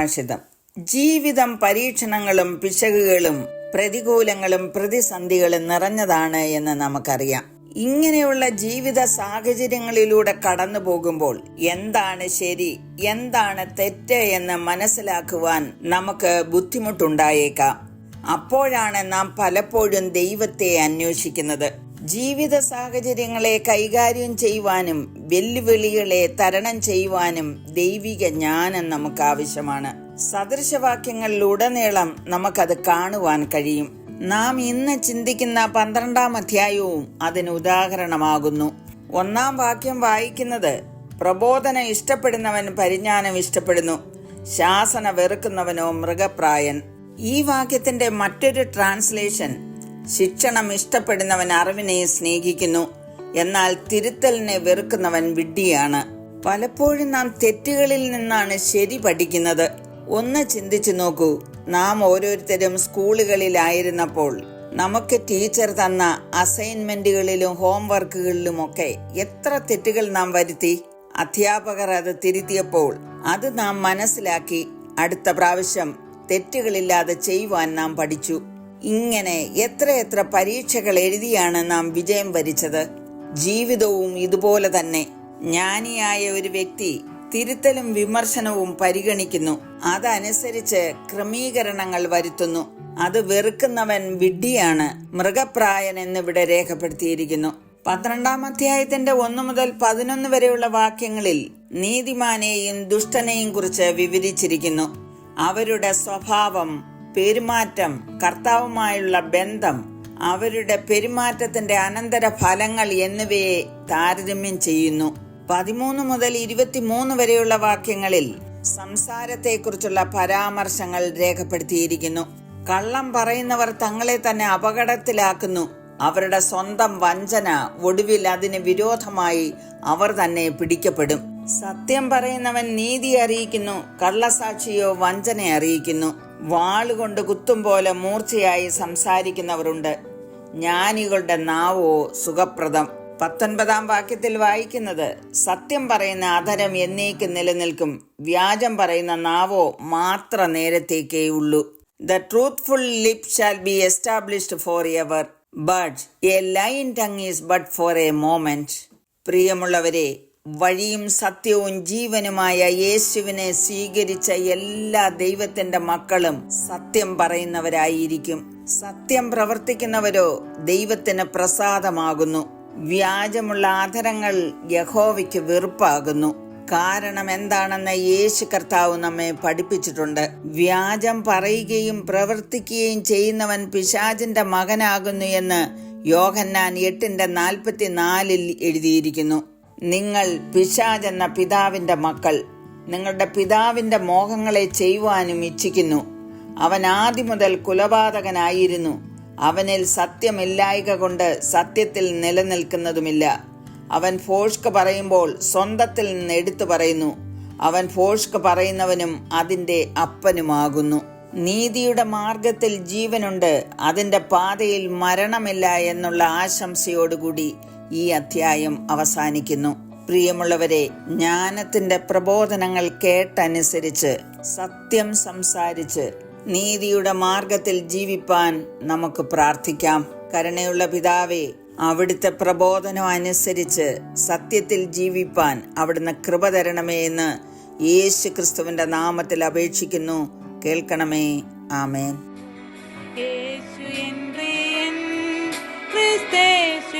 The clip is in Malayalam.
സുഭാഷിതം ജീവിതം പരീക്ഷണങ്ങളും പിശകുകളും പ്രതികൂലങ്ങളും പ്രതിസന്ധികളും നിറഞ്ഞതാണ് എന്ന് നമുക്കറിയാം. ഇങ്ങനെയുള്ള ജീവിത സാഹചര്യങ്ങളിലൂടെ കടന്നു പോകുമ്പോൾ എന്താണ് ശരി എന്താണ് തെറ്റ് എന്ന് മനസ്സിലാക്കുവാൻ നമുക്ക് ബുദ്ധിമുട്ടുണ്ടായേക്കാം. അപ്പോഴാണ് നാം പലപ്പോഴും ദൈവത്തെ അന്വേഷിക്കുന്നത്. ജീവിത സാഹചര്യങ്ങളെ കൈകാര്യം ചെയ്യുവാനും വെല്ലുവിളികളെ തരണം ചെയ്യുവാനും ദൈവിക ജ്ഞാനം നമുക്ക് ആവശ്യമാണ് സദൃശവാക്യങ്ങളിലുടനീളം നമുക്കത് കാണുവാൻ കഴിയും. നാം ഇന്ന് ചിന്തിക്കുന്ന പന്ത്രണ്ടാം അധ്യായവും അതിന് ഉദാഹരണമാകുന്നു. ഒന്നാം വാക്യം വായിക്കുന്നത് പ്രബോധന ഇഷ്ടപ്പെടുന്നവൻ പരിജ്ഞാനം ഇഷ്ടപ്പെടുന്നു ശാസന വെറുക്കുന്നവനോ മൃഗപ്രായൻ. ഈ വാക്യത്തിന്റെ മറ്റൊരു ട്രാൻസ്ലേഷൻ ശിക്ഷണം ഇഷ്ടപ്പെടുന്നവൻ അറിവിനെ സ്നേഹിക്കുന്നു. എന്നാൽ തിരുത്തലിനെ വെറുക്കുന്നവൻ വിഡ്ഢിയാണ്. പലപ്പോഴും നാം തെറ്റുകളിൽ നിന്നാണ് ശരി പഠിക്കുന്നത്. ഒന്ന് ചിന്തിച്ചു നോക്കൂ. നാം ഓരോരുത്തരും സ്കൂളുകളിലായിരുന്നപ്പോൾ നമുക്ക് ടീച്ചർ തന്ന അസൈൻമെന്റുകളിലും ഹോംവർക്കുകളിലും ഒക്കെ എത്ര തെറ്റുകൾ നാം വരുത്തി. അധ്യാപകർ അത് തിരുത്തിയപ്പോൾ അത് നാം മനസ്സിലാക്കി. അടുത്ത പ്രാവശ്യം തെറ്റുകളില്ലാതെ ചെയ്യുവാൻ നാം പഠിച്ചു. ഇങ്ങനെ എത്രയെത്ര പരീക്ഷകൾ എഴുതിയാണ് നാം വിജയം വരിച്ചത്. ജീവിതവും ഇതുപോലെ തന്നെ. ജ്ഞാനിയായ ഒരു വ്യക്തി തിരുത്തലും വിമർശനവും പരിഗണിക്കുന്നു. അതനുസരിച്ച് ക്രമീകരണങ്ങൾ വരുത്തുന്നു. അത് വെറുക്കുന്നവൻ വിഡ്ഢിയാണ്. മൃഗപ്രായൻ എന്നിവിടെ രേഖപ്പെടുത്തിയിരിക്കുന്നു. പന്ത്രണ്ടാം അധ്യായത്തിന്റെ ഒന്ന് മുതൽ പതിനൊന്ന് വരെയുള്ള വാക്യങ്ങളിൽ നീതിമാനെയും ദുഷ്ടനെയും കുറിച്ച് വിവരിച്ചിരിക്കുന്നു. അവരുടെ സ്വഭാവം പെരുമാറ്റം കർത്താവുമായുള്ള ബന്ധം അവരുടെ പെരുമാറ്റത്തിന്റെ അനന്തര ഫലങ്ങൾ എന്നിവയെ താരതമ്യം ചെയ്യുന്നു. പതിമൂന്ന് മുതൽ ഇരുപത്തിമൂന്ന് വരെയുള്ള വാക്യങ്ങളിൽ സംസാരത്തെക്കുറിച്ചുള്ള പരാമർശങ്ങൾ രേഖപ്പെടുത്തിയിരിക്കുന്നു. കള്ളം പറയുന്നവർ തങ്ങളെ തന്നെ അപകടത്തിലാക്കുന്നു. അവരുടെ സ്വന്തം വഞ്ചന ഒടുവിൽ അതിന് വിരോധമായി അവർ തന്നെ പിടിക്കപ്പെടും. സത്യം പറയുന്നവൻ നീതി അറിയിക്കുന്നു കള്ളസാക്ഷിയോ വഞ്ചന അറിയിക്കുന്നു. വാളുകൊണ്ട് കുത്തും പോലെ മൂർച്ചയായി സംസാരിക്കുന്നവരുണ്ട്. ജ്ഞാനികളുടെ നാവോ സുഖപ്രദം. പത്തൊൻപതാം വാക്യത്തിൽ വായിക്കുന്നത് സത്യം പറയുന്ന അധരം എന്നേക്ക് നിലനിൽക്കും വ്യാജം പറയുന്ന നാവോ മാത്ര നേരത്തേക്കേ ഉള്ളൂ. The truthful lip shall be established for ever but a lying tongue is but for a moment പ്രിയമുള്ളവരെ വഴിയും സത്യവും ജീവനുമായ യേശുവിനെ സ്വീകരിച്ച എല്ലാ ദൈവത്തിന്റെ മക്കളും സത്യം പറയുന്നവരായിരിക്കും. സത്യം പ്രവർത്തിക്കുന്നവരോ ദൈവത്തിന് പ്രസാദമാകുന്നു. വ്യാജമുള്ള ആദരങ്ങൾ യഹോവയ്ക്ക് വെറുപ്പാകുന്നു. കാരണം എന്താണെന്ന് യേശു കർത്താവ് നമ്മെ പഠിപ്പിച്ചിട്ടുണ്ട്. വ്യാജം പറയുകയും പ്രവർത്തിക്കുകയും ചെയ്യുന്നവൻ പിശാചിന്റെ മകനാകുന്നു എന്ന് യോഹന്നാൻ എട്ടിന്റെ നാൽപ്പത്തിനാലിൽ എഴുതിയിരിക്കുന്നു. നിങ്ങൾ പിശാജ് എന്ന പിതാവിന്റെ മക്കൾ. നിങ്ങളുടെ പിതാവിന്റെ മോഹങ്ങളെ ചെയ്യുവാനും ഇച്ഛിക്കുന്നു. അവൻ ആദ്യം മുതൽ കുലപാതകനായിരുന്നു. അവനിൽ സത്യമില്ലായ്ക കൊണ്ട് സത്യത്തിൽ നിലനിൽക്കുന്നതുമില്ല. അവൻ ഫോഷ്ക്ക് പറയുമ്പോൾ സ്വന്തത്തിൽ നിന്ന് എടുത്തു പറയുന്നു. അവൻ ഫോഷ്ക്ക് പറയുന്നവനും അതിന്റെ അപ്പനുമാകുന്നു. നീതിയുടെ മാർഗത്തിൽ ജീവനുണ്ട്. അതിന്റെ പാതയിൽ മരണമില്ല എന്നുള്ള ആശംസയോടുകൂടി ഈ അധ്യായം അവസാനിക്കുന്നു. പ്രിയമുള്ളവരെ ജ്ഞാനത്തിന്റെ പ്രബോധനങ്ങൾ കേട്ടനുസരിച്ച് സത്യം സംസാരിച്ച് നീതിയുടെ മാർഗത്തിൽ ജീവിപ്പാൻ നമുക്ക് പ്രാർത്ഥിക്കാം. കരുണയുള്ള പിതാവേ അവിടുത്തെ പ്രബോധനം അനുസരിച്ച് സത്യത്തിൽ ജീവിപ്പാൻ അവിടുന്ന് കൃപ തരണമേ എന്ന് യേശു ക്രിസ്തുവിന്റെ നാമത്തിൽ അപേക്ഷിക്കുന്നു. കേൾക്കണമേ. ആമേൻ. യേശു ക്രിസ്തേശു